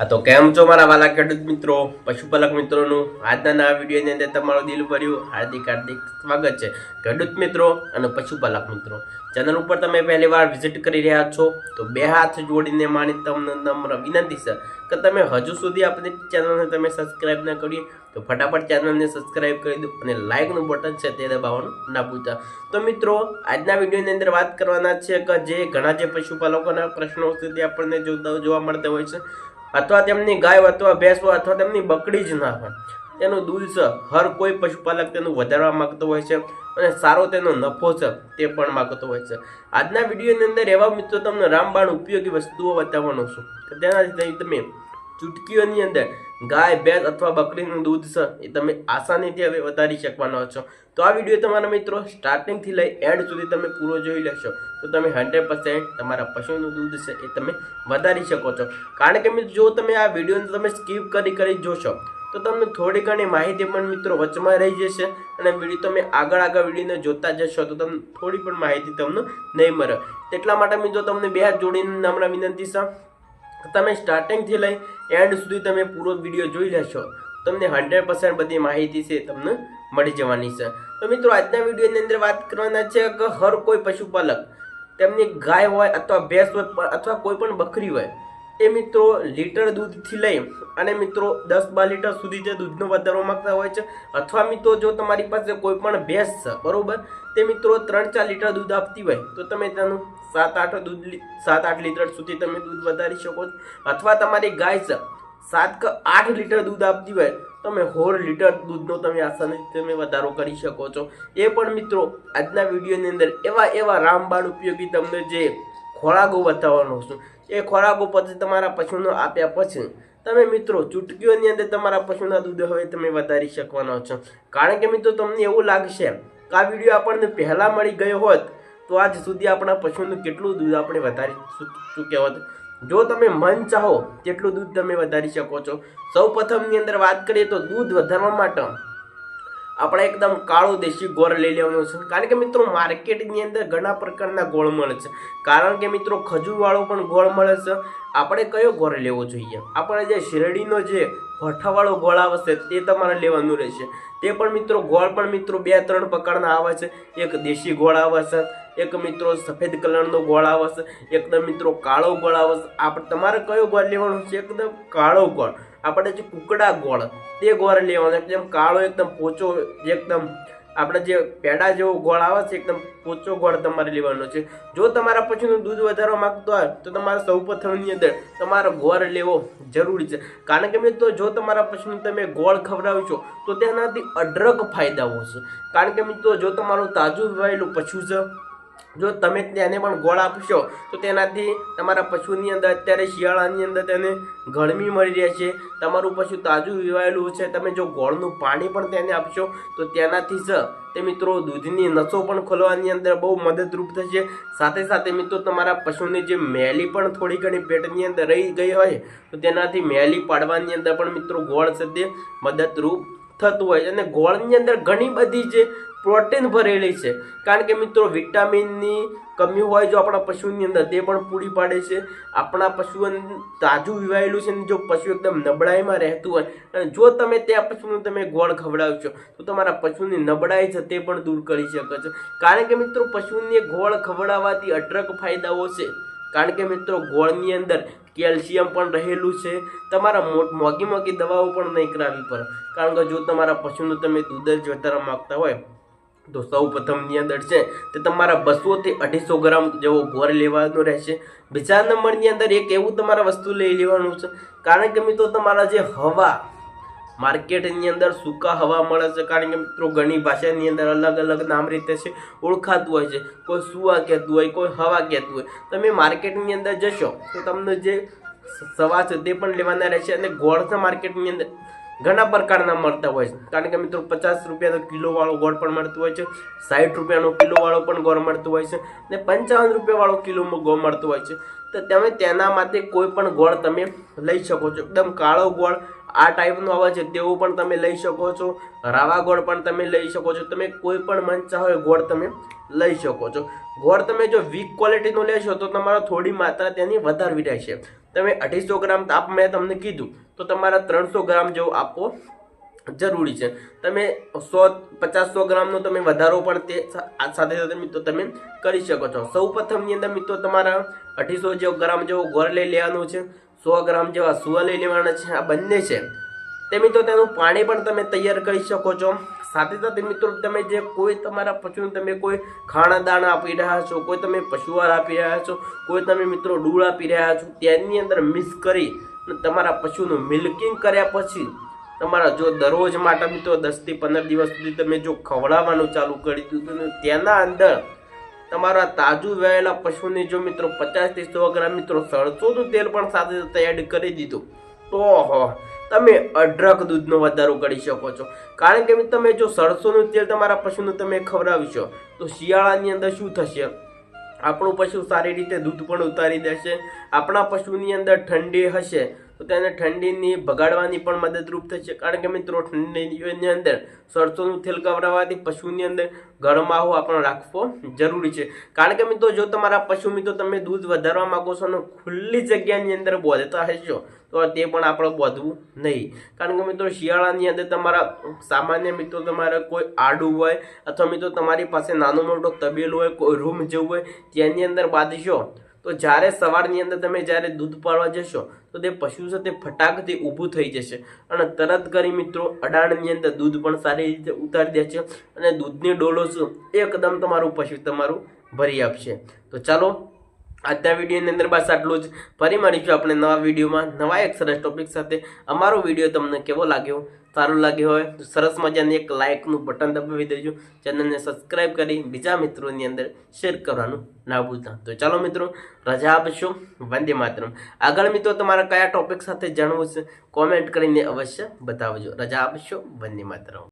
હા, તો કેમ છો મારા વાલા ખેડૂત મિત્રો? પશુપાલક મિત્રોનું આજના નવા વિડીયોની અંદર તમારું દિલ ભર્યું હાર્દિક હાર્દિક સ્વાગત છે. ખેડૂત મિત્રો અને પશુપાલક મિત્રો, ચેનલ ઉપર તમે પહેલી વાર વિઝિટ કરી રહ્યા છો તો બે હાથ જોડીને માની તમને નમ્ર વિનંતી છે કે તમે હજુ સુધી આપણી ચેનલને તમે સબસ્ક્રાઇબ ન કરી તો ફટાફટ ચેનલને સબસ્ક્રાઈબ કરી દો અને લાઇકનું બટન છે તે દબાવવાનું ના ભૂલતા. તો મિત્રો, આજના વિડીયોની અંદર વાત કરવાના છે કે જે ઘણા જે પશુપાલકોના પ્રશ્નો સુધી આપણને જોતા જોવા મળતા હોય છે. અથવા તેમની ગાય અથવા ભેંસ અથવા તેમની બકડી જ ના હોય. તેનું દૂધ છે, હર કોઈ પશુપાલક તેનું વધારવા માંગતો હોય છે અને સારો તેનો નફો છે, તે પણ માંગતો હોય છે. આજના વિડીયોની અંદર એવા મિત્રો તમને રામબાણ ઉપયોગી વસ્તુઓ બતાવવાનો છું. તેનાથી તમે ચૂટકીઓની અંદર ગાય, ભેંસ અથવા બકરીનું દૂધ તમે આસાનીથી હવે વધારી શકવાનો છો. તો આ વીડિયો તમારા મિત્રો સ્ટાર્ટિંગથી લઈ એન્ડ સુધી તમે પૂરો જોઈ લેશો. તો તમે હંડ્રેડ પર્સન્ટ તમારા પશુનું દૂધ છે એ તમે વધારી શકો છો. કારણ કે મિત્રો, જો તમે આ વિડીયોને તમે સ્કીપ કરી કરી જોશો, તો તમને થોડી ઘણી માહિતી પણ મિત્રો વચમાં રહી જશે અને વીડિયો તમે આગળ આગળ વિડીયોને જોતા જશો, તો તમને થોડી પણ માહિતી તમને નહીં મળે. એટલા માટે મિત્રો, તમને બે જોડીને હમણાં વિનંતી છે. તમે સ્ટાર્ટિંગથી લઈ એન્ડ સુધી તમે પૂરો વીડિયો જોઈ લેશો. તમને હંડ્રેડ પર્સન્ટ બધી માહિતી છે તમને મળી જવાની છે. તો મિત્રો, આજના વિડીયોની અંદર વાત કરવાના છે કે હર કોઈ પશુપાલક, તેમની ગાય હોય અથવા ભેંસ હોય, અથવા કોઈ પણ બકરી હોય એ મિત્રો લીટર દૂધથી લઈ અને મિત્રો દસ બાર લીટર સુધી જે દૂધનો વધારો માગતા હોય છે, અથવા મિત્રો જો તમારી પાસે કોઈ પણ ભેંસ છે, બરાબર? તે મિત્રો ત્રણ ચાર લીટર દૂધ આપતી હોય, તો તમે તેનું સાત આઠ દૂધ સાત આઠ લીટર સુધી તમે દૂધ વધારી શકો છો. અથવા તમારી ગાય છે, સાત કે આઠ લીટર દૂધ આપતી હોય, તમે હોર લીટર દૂધનો તમે આસાનીથી તમે વધારો કરી શકો છો. એ પણ મિત્રો આજના વિડીયોની અંદર એવા એવા રામબાણ ઉપયોગી તમને જે ખોરાકો બતાવવાનો છું. એ ખોરાકો પછી તમારા પશુનો આપ્યા પછી તમે મિત્રો ચૂટકીઓની અંદર તમારા પશુના દૂધ હવે તમે વધારી શકવાના છો. કારણ કે મિત્રો તમને એવું લાગશે કે આ વીડિયો આપણને પહેલાં મળી ગયો હોત તો આજ સુધી આપણા પશુનું કેટલું દૂધ આપણે વધારી ચૂક્યા હોત. જો તમે મન ચાહો તેટલું દૂધ તમે વધારી શકો છો. સૌ પ્રથમની અંદર વાત કરીએ તો દૂધ વધારવા માટે આપણે એકદમ કાળો દેશી ગોળ લઈ લેવાનો છે. કારણ કે મિત્રો માર્કેટની અંદર ઘણા પ્રકારના ગોળ મળે છે. કારણ કે મિત્રો ખજૂરવાળો પણ ગોળ મળે છે. આપણે કયો ગોળ લેવો જોઈએ? આપણે જે શેરડીનો જે ભઠ્ઠાવાળો ગોળ આવે છે, તે તમારે લેવાનું રહેશે. તે પણ મિત્રો ગોળ પણ મિત્રો બે ત્રણ પ્રકારના આવે છે. એક દેશી ગોળ આવે છે, એક મિત્રો સફેદ કલરનો ગોળ આવે છે, એકદમ મિત્રો કાળો ગોળ આવે છે. આપણે તમારે કયો ગોળ લેવાનો છે? એકદમ કાળો ગોળ. આપણે જે કુકડા ગોળ, તે ગોળ લેવાનો એકદમ કાળો એકદમ પોચો, એકદમ આપણે જે પેડા જેવો ગોળ આવે છે, એકદમ પોચો ગોળ તમારે લેવાનો છે. જો તમારા પછીનું દૂધ વધારવા માંગતો હોય, તો તમારે સૌ પ્રથમની અંદર તમારો ગોળ લેવો જરૂરી છે. કારણ કે મિત્રો, જો તમારા પશુને તમે ગોળ ખવડાવશો તો તેનાથી અઢળક ફાયદાઓ છે કારણ કે મિત્રો, જો તમારું તાજું વહેલું પશુ છે જો તમે તેને પણ ગોળ આપશો, તો તેનાથી તમારા પશુની અંદર અત્યારે શિયાળાની અંદર તેને ગરમી મળી રહે છે તમારું પશુ તાજું વિવાયેલું છે. તમે જો ગોળનું પાણી પણ તેને આપશો, તો તેનાથી જ તે મિત્રો દૂધની નસો પણ ખોલવાની અંદર બહુ મદદરૂપ થશે. સાથે સાથે મિત્રો, તમારા પશુની જે મેલી પણ થોડી ઘણી પેટની અંદર રહી ગઈ હોય, તો તેનાથી મેલી પાડવાની અંદર પણ મિત્રો ગોળ છે મદદરૂપ થતું હોય અને ગોળની અંદર ઘણી બધી જે પ્રોટીન ભરેલી છે. કારણ કે મિત્રો વિટામિનની કમી હોય જો આપણા પશુની અંદર, તે પણ પૂરી પાડે છે. આપણા પશુ તાજું વિવાયેલું છે અને જો પશુ એકદમ નબળાઈમાં રહેતું હોય, અને જો તમે તે પશુને તમે ગોળ ખવડાવશો, તો તમારા પશુની નબળાઈ છે તે પણ દૂર કરી શકો છો. કારણ કે મિત્રો પશુને ગોળ ખવડાવવાથી અઢળક ફાયદાઓ છે. કારણ કે મિત્રો ગોળની અંદર કેલ્શિયમ પણ રહેલું છે. તમારા મોંઘી મોંઘી દવાઓ પણ નહીં કરાવવી પડે કારણ કે જો તમારા પશુનું તમે દૂધ જ વધારવા માંગતા હોય તો સૌ પ્રથમની અંદર છે તે તમારા બસોથી અઢીસો ગ્રામ જેવો ગોળ લેવાનો રહેશે. બીજા નંબરની અંદર એક એવું તમારે વસ્તુ લઈ લેવાનું છે. કારણ કે મિત્રો તમારા જે હવા માર્કેટની અંદર સૂકા હવા મળે છે. કારણ કે મિત્રો ઘણી ભાષાની અંદર અલગ અલગ નામ રીતે છે ઓળખાતું હોય છે. કોઈ સુવા કહેતું હોય, કોઈ હવા કહેતું હોય. તમે માર્કેટની અંદર જશો તો તમને જે સવા છે તે પણ લેવાના રહેશે અને ગોળ છે માર્કેટની અંદર. ઘણા પ્રકારના મળતા હોય છે. કારણ કે મિત્રો, પચાસ રૂપિયાનો કિલોવાળો ગોળ પણ મળતું હોય છે. સાઠ રૂપિયાનો કિલોવાળો પણ ગોળ મળતું હોય છે. અને પંચાવન રૂપિયાવાળો કિલો ગોળ મળતું હોય છે. તો તમે તેના માટે કોઈ પણ ગોળ તમે લઈ શકો છો. એકદમ કાળો ગોળ, આ ટાઈપનો આવે છે તેવો પણ તમે લઈ શકો છો. રાવા ગોળ પણ તમે લઈ શકો છો. તમે કોઈ પણ મનચાહો ગોળ તમે લઈ શકો છો. ગોળ તમે જો વીક ક્વોલિટીનો લેશો તો તમારા થોડી માત્રા તેની વધારવી રહેશે. તમે અઢીસો ગ્રામ તાપ મેં તમને કીધું. તો તમારા ત્રણસો ગ્રામ જેવો આપવો જરૂરી છે. તમે સો પચાસ સો ગ્રામનો તમે વધારો પણ તે સાથે સાથે મિત્રો તમે કરી શકો છો. સૌ પ્રથમની અંદર મિત્રો તમારા અઢીસો જેવો ગ્રામ જેવો ગોળ લઈ લેવાનું છે. સો ગ્રામ જેવા સુવા લઈ લેવાના છે. આ બંને છે. તે મિત્રો તેનું પાણી પણ તમે તૈયાર કરી શકો છો. સાથે સાથે મિત્રો તમે જે કોઈ તમારા પશુને તમે કોઈ ખાણા દાણા આપી રહ્યા છો, કોઈ તમે પશુઆહાર આપી રહ્યા છો, કોઈ તમે મિત્રો ડૂળ આપી રહ્યા છો, તેની અંદર મિક્સ કરી તમારા પશુનું મિલ્કિંગ કર્યા પછી તમારા જો દરરોજ માટે મિત્રો દસથી પંદર દિવસ સુધી તમે જો ખવડાવવાનું ચાલુ કરી દીધું ને તેના અંદર તમારા તાજું વહેલા પશુને જો મિત્રો પચાસથી સો ગ્રામ મિત્રો સરસોનું તેલ પણ સાથે સાથે એડ કરી દીધું. તો હો, તમે અઢળક દૂધનો વધારો કરી શકો છો. કારણ કે તમે જો સરસોનું તેલ તમારા પશુને તમે ખવડાવશો, તો શિયાળાની અંદર શું થશે? આપણું પશુ સારી રીતે દૂધ પણ ઉતારી દેશે. આપણા પશુની અંદર ઠંડી હશે. તો તેને ઠંડીની ભગાડવાની પણ મદદરૂપ થશે કારણ કે મિત્રો, ઠંડીની અંદર સરસોનું તેલ કવરાવવાથી પશુની અંદર ગરમાવો આપણો રાખવો જરૂરી છે. કારણ કે મિત્રો, જો તમારા પશુ મિત્રો તમે દૂધ વધારવા માંગો છો અને ખુલ્લી જગ્યાની અંદર બોધતા હશો, તો તે પણ આપણે બોધવું નહીં. કારણ કે મિત્રો, શિયાળાની અંદર તમારા સામાન્ય મિત્રો, તમારે કોઈ આડું હોય અથવા મિત્રો, તમારી પાસે નાનો મોટો તબેલો હોય, કોઈ રૂમ જેવું હોય તેની અંદર બાંધશો, તો જ્યારે સવારની અંદર તમે જ્યારે દૂધ પાડવા જશો તો તે પશુ તે ફટાકથી ઊભું થઈ જશે. અને તરત કરી મિત્રો, અડાણની અંદર દૂધ પણ સારી રીતે ઉતારી દે છે અને દૂધની ડોલો શું એકદમ તમારું પશુ તમારું ભરી આપશે. તો ચાલો આજના વિડીયોની અંદર બસ આટલું જ. ફરી મળીશું આપણે નવા વિડીયોમાં નવા એક સરસ ટોપિક સાથે. અમારો વીડિયો તમને કેવો લાગ્યો? સારું લાગ્યો હોય તો સરસ મજાની એક લાઇકનું બટન દબાવી દેજો. ચેનલને સબસ્ક્રાઈબ કરી બીજા મિત્રોની અંદર શેર કરવાનું ના ભૂલતા. તો ચાલો મિત્રો, રજા આપશો. વંદે માતરમ. આગળ મિત્રો, તમારા કયા ટોપિક સાથે જાણવું છે? કોમેન્ટ કરીને અવશ્ય બતાવજો. રજા આપશો. વંદે માતરમ.